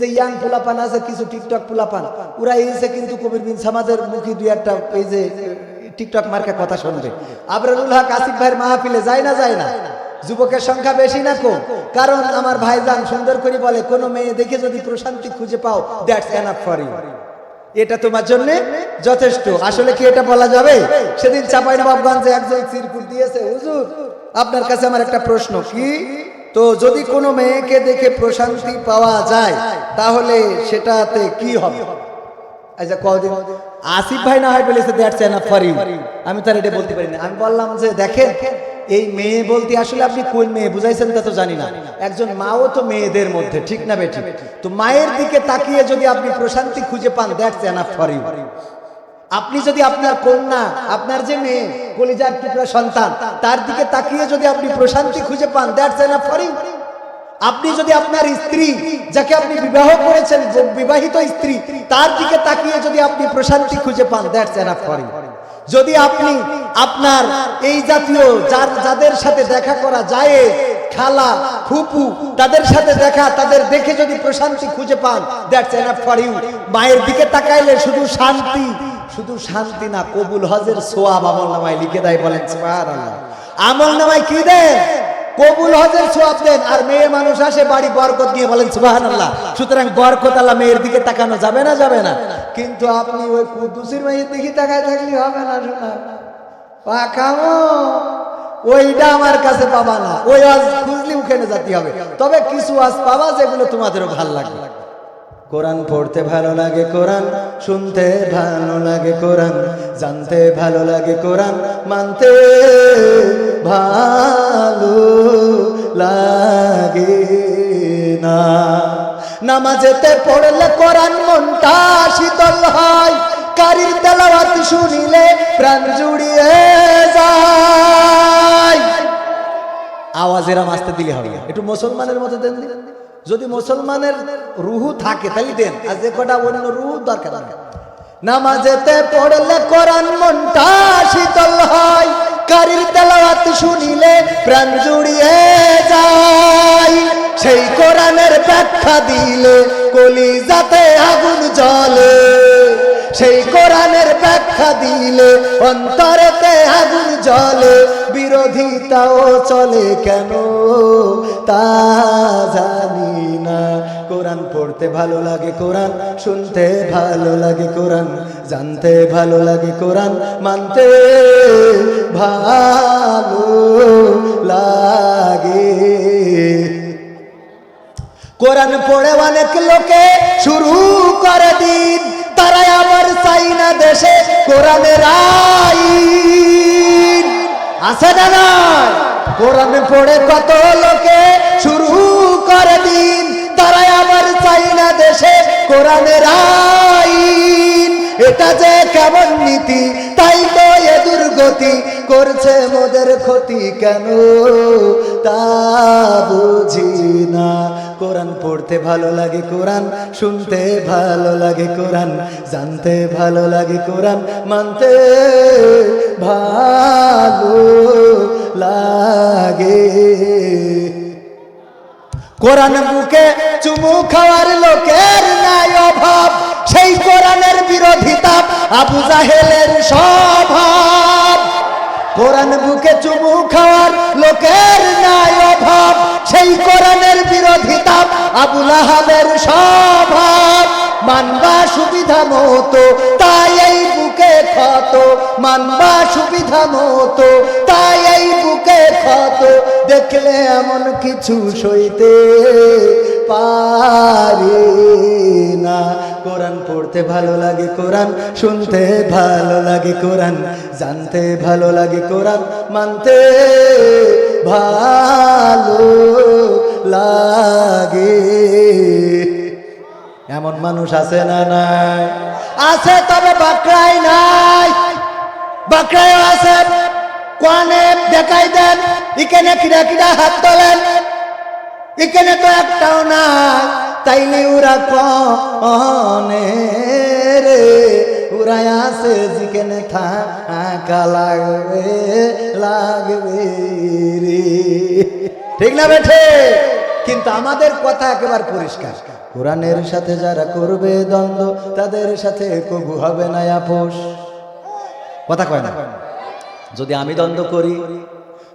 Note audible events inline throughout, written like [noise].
যে ইয়াং পোলাপান আছে, কিছু টিকটক পোলাপান, ওরা এসে কিন্তু কবির বিন সামাদের মুখী দুই একটা এই যে, টিকটক মার্কা কথা শুনবে। আবরারুল হক আসিফ ভাইয়ের মাহফিলে যায় না যায় না? যুবকের সংখ্যা বেশি না কম কারণ আমার ভাইজান সুন্দর করে বলে, কোনো মেয়ে দেখে যদি প্রশান্তি খুঁজে পাও দ্যাটস এনাফ ফর ইউ এটা তোমার জন্য যথেষ্ট। আসলে কি এটা বলা যাবে? সেদিন চাপাই নবাবগঞ্জে একজন সিরকুট দিয়েছে, হুজুর, আপনার কাছে আমার একটা প্রশ্ন, কি? তো যদি কোনো মেয়েকে দেখে প্রশান্তি পাওয়া যায়, তাহলে সেটাতে কি হবে? আচ্ছা আসিফ ভাই না হয় বলেছে দ্যাটস এনাফ ফর ইউ আমি তার এটা বলতে পারি না আমি বললাম যে, দেখেন, এই মেয়ে বলতে আসলে আপনি কোন মেয়ে বুঝাইছেন তা তো জানি না। একজন মাও তো মেয়েদের মধ্যে, ঠিক না বেঠিক? তো মায়ের দিকে তাকিয়ে যদি আপনি প্রশান্তি খুঁজে পান দ্যাটস এনাফ ফর ইউ আপনি যদি আপনার কন্যা, আপনার যে মেয়ে, কলিজার টুকরা সন্তান, তার দিকে তাকিয়ে যদি আপনি প্রশান্তি খুঁজে পান দ্যাটস এনাফ ফর ইউ আপনি যদি আপনার স্ত্রী, যাকে আপনি বিবাহ করেছেন বিবাহিত স্ত্রী, তার দিকে তাকিয়ে যদি আপনি প্রশান্তি খুঁজে পান দ্যাটস এনাফ ফর ইউ যদি আপনি আপনার এই জাতীয় যার, যাদের সাথে দেখা করা যায়, খালা, ফুপু, তাদের সাথে দেখা, তাদের দেখে যদি প্রশান্তি খুঁজে পান দ্যাটস এনাফ ফর ইউ মায়ের দিকে তাকাইলে শুধু শান্তি শুধু শান্তি না, কবুল হজের সোয়াব আমল নামায় লিখে দেয় বলেন আমল নামায় কি দেন? কবুল হজের সোয়াব দেন। আর মেয়ে মানুষ আসে বাড়ি বরকত নিয়ে বলেন সুবাহান আল্লাহ সুতরাং বরকত আল্লাহ মেয়ের দিকে তাকানো যাবে না যাবে না। কিন্তু আপনি ওই কুদ্দুসির মেয়ের দিকে তাকায় থাকলে হবে না, শোনা। ওইটা আমার কাছে পাবা না। ওই আজ খুঁজলি ওখানে যেতে হবে? তবে কিছু আজ পাবা যেগুলো তোমাদেরও ভালো লাগবে কোরআন পড়তে ভালো লাগে কোরআন, শুনতে ভালো লাগে কোরআন, জানতে ভালো লাগে কোরআন, মানতে ভালো লাগে না। নামাজেতে পড়লে কোরআন মনটা শীতল হয়, কারির তেলাওয়াত শুনিলে প্রাণ জুড়িয়ে যায়। আওয়াজ এরাম আসতে দিলে হবে একটু মুসলমানের মতো দিন। যদি মুসলমানের রুহু থাকে তাহলে দেন। আর যে কটা অন্য রুহু দরকার নামাজেতে পড়লে কোরআন মনটা শীতল হয়, কারির তেলাওয়াত শুনিলে প্রাণ জুড়িয়ে যায়। সেই কোরআনের ব্যাখ্যা দিলে কলিজাতে আগুন জ্বলে, সেই কোরআনের ব্যাখ্যা দিলে অন্তরেতে আগুন জ্বলে বিরোধিতাও চলে কেন? তা জানি না। কোরআন পড়তে ভালো লাগে কোরআন, শুনতে ভালো লাগে কোরআন, জানতে ভালো লাগে কোরআন, মানতে ভালো লাগে। কোরআন পড়ে অনেক লোকে শুরু করে দিন। তারাই আবার চাই না দেশে, কোরআনের আইন। আছে না না কোরআন পড়ে কত লোকে শুরু করে দিন, তারাই আমার চাই না দেশে, কোরআনের আইন। এটা যে কেমন নীতি, তাই তো দুর্গতি করছে মোদের ক্ষতি কেন? তা বুঝি না। কোরআন পড়তে ভালো লাগে কোরআন, শুনতে ভালো লাগে কোরআন, জানতে ভালো লাগে কোরআন, মানতে ভালো লাগে। কোরআন বুকে চুমু খাওয়ার লোকের নাই অভাব, সেই কোরআনের বিরোধিতা আবু জাহেলের স্বভাব। কোরআন বুকে চুমু খাওয়ার লোকের নাই অভাব, সেই কোরআনের বিরোধিতা আবুল আহাবের স্বভাব। মানবা সুবিধা মতো তাই এই বুকে ক্ষত, মানবা সুবিধা মতো তাই এই বুকে ক্ষত। দেখলে এমন কিছু সইতে পারি না। কোরআন পড়তে ভালো লাগে কোরআন, শুনতে ভালো লাগে কোরআন, জানতে ভালো লাগে কোরআন, মানতে ভালো লাগে। এমন মানুষ আছে না নাই? আছে তবে বাকরাই নাই। বাকরাই আছে কোয়ানে দেখাই দেন এখানে কিরা কিরা হাত তোলেন। এখানে তো একটাও না তাইলে ওরা কনে রে? ওরা আছে যেখানে থাকা লাগবে লাগবে রে। ঠিক না বেঠে? কিন্তু আমাদের কথা একেবারে পরিষ্কার। কোরআনের সাথে যারা করবে দ্বন্দ্ব, তাদের সাথে কবু হবে না আপোষ কথা কয় না? যদি আমি দ্বন্দ্ব করি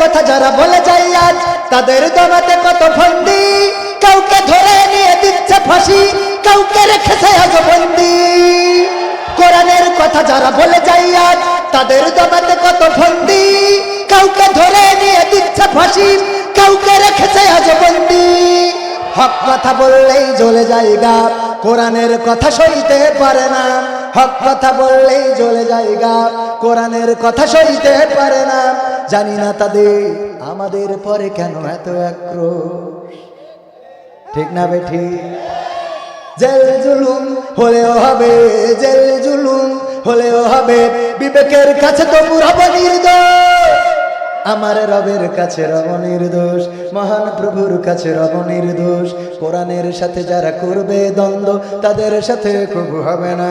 কথা যারা বলে যায় আজ, তাদের দমাতে কত ফন্দি কাউকে ধরে নিয়ে দিচ্ছে ফাঁসি, কাউকে রেখেছে আজ বন্দি। কোরআনের কথা যারা বলে যায় আজ, তাদের দমাতে কত ফন্দি কাউকে ধরে নিয়ে দিচ্ছে ফাঁসি, কাউকে রেখেছে আজ বন্দি। হক কথা বললেই জ্বলে যায় গা, কোরআনের কথা সইতে পারে না। হক কথা বললেই জ্বলে যায় গা, কোরআনের কথা সইতে পারে না। জানি না তাদের আমাদের পরে কেন এত আক্রোশ। ঠিক না বেঠি জেল জুলুম হলেও হবে, জেল জুলুম হলেও হবে। বিবেকের কাছে তো পুরব নির্দোষ, আমার রবের কাছে রব নির্দোষ, মহান প্রভুর কাছে রব নির্দোষ। কোরআনের সাথে যারা করবে দ্বন্দ্ব, তাদের সাথে কবু হবে না।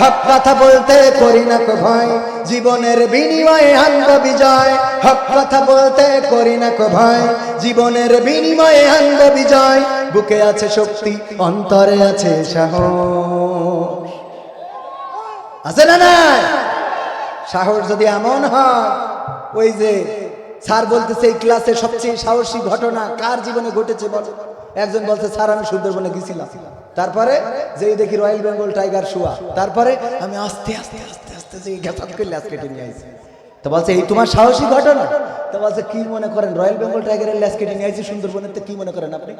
হক কথা বলতে করি না কো ভয়, জীবনের বিনিময়ে আনব বিজয়। হক কথা বলতে করি না কো ভয়, জীবনের বিনিময়ে আনব বিজয়। বুকে আছে শক্তি, অন্তরে আছে সাহস। আছে না না সাহস যদি এমন হয়, ওই যে স্যার বলতেছে, এই ক্লাসে সবচেয়ে সাহসী ঘটনা কার জীবনে ঘটেছে বল? একজন বলছে, স্যার, আমি সুন্দরবনে গেছিলাম। তারপরে যেই দেখি রয়্যাল বেঙ্গল টাইগার শুয়া, তারপরে আমি আস্তে আস্তে আস্তে আস্তে গ্যাসাত করলে আজকে কেটে নিয়ে আইছি। তো বলছে, এই তোমার সাহসী ঘটনা? তো বলছে, কি মনে করেন, রয়্যাল বেঙ্গল টাইগারের ল্যাস কেটে নিয়ে আইছি সুন্দরবনের তো কি মনে করেন আপনি?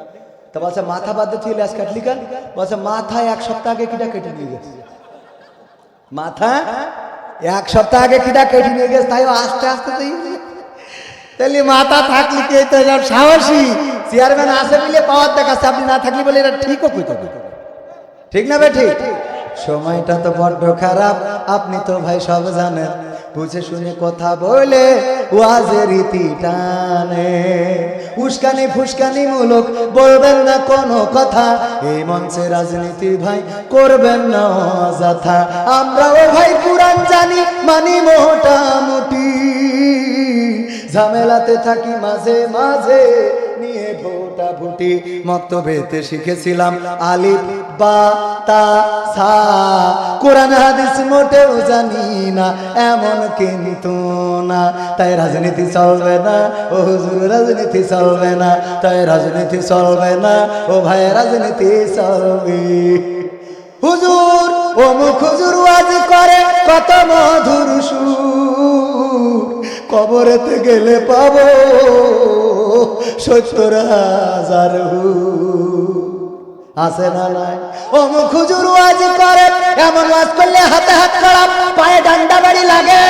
তো বলছে, মাথা বাদ দিয়ে ল্যাস কাটলি কান? বলছে মাথা এক সপ্তাহ আগে কিটা কেটে নিয়ে গেছে। মাথা? এক সপ্তাহ আগে কিটা কেটে নিয়ে গেছে তাই আস্তে আস্তে তাহলে মাথা থাকলে কি হইতো এরকম সাহসী? চেয়ারম্যান আছে বলে পাওয়ার দেখাচ্ছে, আপনি না থাকলে বলে এটা ঠিকও কইতে। ঠিক না ভাই ঠিক? সময়টা তো বড্ড খারাপ, আপনি তো ভাই সব জানেন। বুঝে শুনে কথা বলে, ওয়াজের রীতি টানে। উস্কানি ফুসকানি মূলক, বলবেন না কোনো কথা। এই মঞ্চে রাজনীতি ভাই করবেন না অযথা। আমরাও ভাই পুরাণ জানি মানি মোটামুটি ঝামেলাতে থাকি মাঝে মাঝে, নিয়ে ভোটা ভুটি মক্তবেতে শিখেছিলাম আলিফ, বা, তা, সা। কোরআন, হাদিস মোটেও জানি না, এমন কিন্তু না। তাই রাজনীতি চলবে না, ও হুজুর, রাজনীতি চলবে না। তাই রাজনীতি চলবে না, ও ভাই, রাজনীতি চলবে। হুজুর ও মুখ হুজুর আজ করে কত মধুর সুর। কবরেতে গেলে পাব সত্তর হাজার। আছে না নাই? মুখ হুজুর আজ করে, এমন ওয়াজ করলে হাতে হাত খারাপ, পায়ে ডান্ডা বাড়ি লাগে।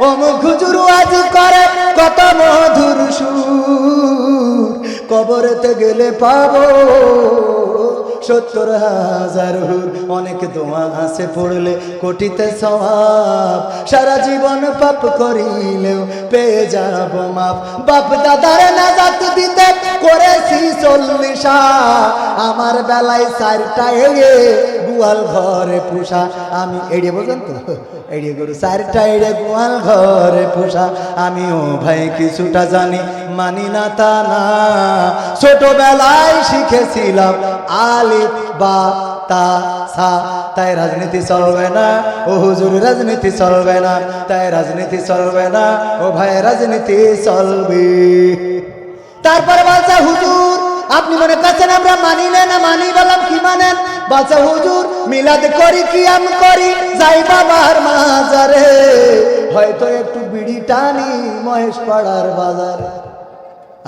মুখ হুজুর আজ করে, কত মধুর সুর। কবরেতে গেলে পাবো সত্তর হাজার হুর, অনেক দোয়া আছে পড়লে কোটিতে সব সারা জীবন পাপ করিলেও পেয়ে যাব মাপ বাপ দাদার নাজাত দিতে করেছি চল্লিশা। আমার বেলায় চারটা এড়ে গোয়াল ঘরে পোষা। আমি এড়িয়ে বোঝেন তো? এড়িয়ে গরু, চারটা এড়ে গোয়াল ঘরে পোষা। আমিও ভাই কিছুটা জানি, মানি না তা না। ছোটবেলায় শিখেছিলাম আলিফ, বা, তা, সা। তাই রাজনীতি চলবে না। ও হুজুর, রাজনীতি চলবে না। তাই রাজনীতি চলবে না। ও ভাই, রাজনীতি চলবে। তারপরে বলছে, হুজুর, আপনি মনে করছেন আমরা মানি না মানি বললাম, কি মানেন? বলছে হুজুর, মিলাদ করি কি আম করি, যাই বাবার মাজারে। হয়তো একটু বিড়ি টানি মহেশ পাড়ার বাজারে।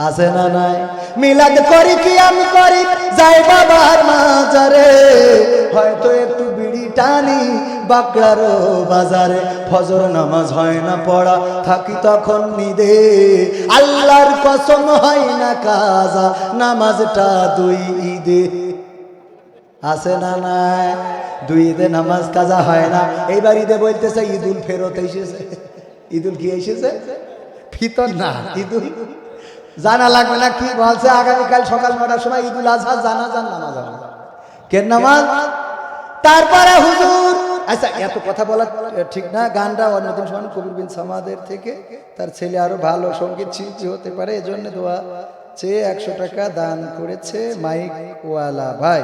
আছে না নাই? মিলাদ করি কি আমি করি, যাই বাবার মাজারে। হয়তো একটু বিড়ি টানি বাকড়ারও বাজারে। ফজর নামাজ হয় না পড়া, থাকি তখন নিদে। আল্লাহর কসম হয় না কাজা, নামাজটা দুই ঈদে। আছে না নাই? দুই ঈদে নামাজ কাজা হয় না। এইবার ঈদে বলতেছে ঈদুল ফেরত এসেছে। ঈদুল কি এসেছে? ফিতর না। ঈদুল। জানা লাগবে না কি বলছে আগামীকাল সকাল নটার সময় ঈদুল আজহা জানা যান নামাজ কেন নামাজ? তারপরে হুজুর আচ্ছা এত কথা বলা ঠিক না। গানটা অন্যতম সমান কবির বিন সামাদের থেকে। তার ছেলে আরও ভালো সংগীত শিল্পী হতে পারে। এজন্য দোয়া চেয়ে একশো টাকা দান করেছে মাইক ওয়ালা ভাই।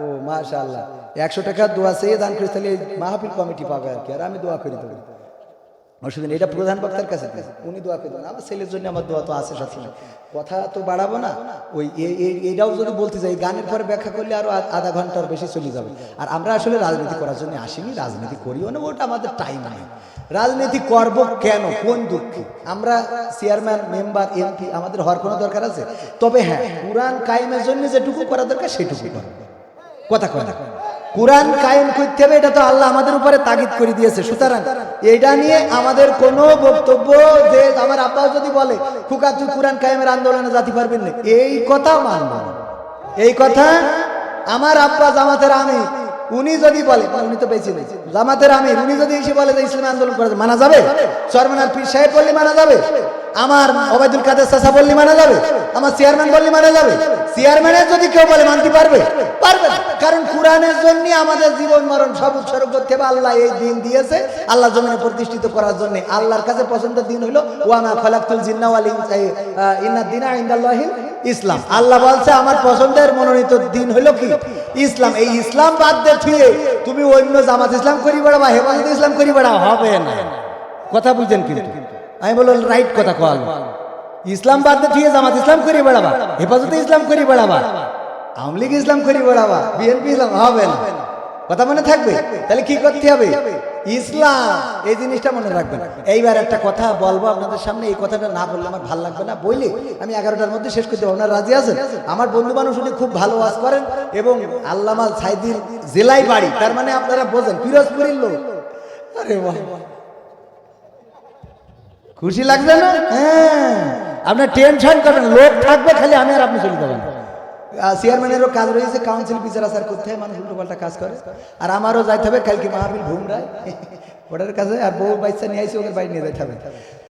ও, মাশাআল্লাহ। একশো টাকা দোয়া চেয়ে দান করেছে তাহলে মাহফিল কমিটি পাবে আর কি, আর আমি দোয়া করে দেবো অসুবিধা এটা প্রধান বক্তার কাছে উনি দোয়া করে দেন আমার ছেলের জন্য আমার দোয়া তো আছে সবসময় কথা তো বাড়াবো না, ওই এটাও যদি বলতে যাই, গানের পরে ব্যাখ্যা করলে আরও আধা ঘণ্টার বেশি চলে যাবে। আর আমরা আসলে রাজনীতি করার জন্য আসিনি, রাজনীতি করিও না, ওটা আমাদের টাইম নেই। রাজনীতি করব কেন? কোন দুঃখে? আমরা চেয়ারম্যান মেম্বার এমপি আমাদের হওয়ার কোনো দরকার আছে? তবে হ্যাঁ কোরআন কায়েমের জন্য যেটুকু করা দরকার, সেটুকু করব কথা কথা কোরআন কায়েম করতে হবে, এটা তো আল্লাহ আমাদের উপরে তাগিদ করে দিয়েছে। সুতরাং এটা নিয়ে আমাদের কোনো বক্তব্য যে আমার আব্বাও যদি বলে খুকা তুই কোরআন কায়েমের আন্দোলনে জাতি পারবেন না। এই কথা মানব। এই কথা আমার আব্বা জামাতের আমি উনি যদি বলে উনি তো বেঁচে নেই। জামাতের আমির, উনি যদি এসে বলে যে ইসলামী আন্দোলন করা মানা যাবে সরমানার পীর সাহেব বললে মানা যাবে, আমার ওবায়দুল কাদের চাচা বললে মানা যাবে, আমার চেয়ারম্যান বললে মানা যাবে, চেয়ারম্যানের যদি কেউ বলে মানতে পারবে পারবে কারণ কোরআনের জন্য আমাদের জীবন মরণ সব উৎসর্গ করতে হবে, আল্লাহ এই দিন দিয়েছে, আল্লাহ জমিনে প্রতিষ্ঠিত করার জন্য। আল্লাহর কাছে পছন্দের দিন হলো, ওয়ামা খালাকুল জিন্না ওয়াল ইন্না দিনা ইনদাল্লাহিল ইসলাম। আল্লাহ বলছে, আমার পছন্দের মনোনীত দিন হলো কি? ইসলাম। এই ইসলাম বাদ দিয়ে তুমি অন্য জামাত ইসলাম করি বেড়াবা হেফাজত ইসলাম করি বেড়া হবে না। কথা বুঝছেন কিন্তু। আমি বলল রাইট কথা কল। ইসলাম বাদ দিয়ে জামাত ইসলাম করি বেড়াবা হেফাজতে ইসলাম করি বেড়াবা আওয়ামী লীগ ইসলাম করি বেড়াবা বিএনপি ইসলাম, হবে না। কথা মনে থাকবে? তাহলে কি করতে হবে? ইসলাম, এই জিনিসটা মনে রাখবেন। এইবার একটা কথা বলব আপনাদের সামনে, এই কথাটা না বললে আমার ভালো লাগবে না। বইলে আমি এগারোটার মধ্যে শেষ করতে আপনারা রাজি আছেন? আমার বন্ধু মানুষ উনি খুব ভালো ওয়াজ করেন এবং আল্লামা সাইদির জেলায় বাড়ি, তার মানে আপনারা বোঝেন, পিরোজপুরের লোক। আরে খুশি লাগবে না? হ্যাঁ। আপনার টেনশন করবেন লোক থাকবে, খালি আমি আর আপনি চলে যাবেন। চেয়ারম্যানেরও কাজ রয়েছে কাউন্সিল বিচার আচার করতে হয় মানুষ উল্টো পাল্টা কাজ করে। আর আমারও যাইতে হবে, কালকে মাহফিল ঘুমরায় [laughs] ওটার কাছে আর বউ বাচ্চা নিয়ে আসি ওদের বাড়ি নিয়ে যাইতে হবে।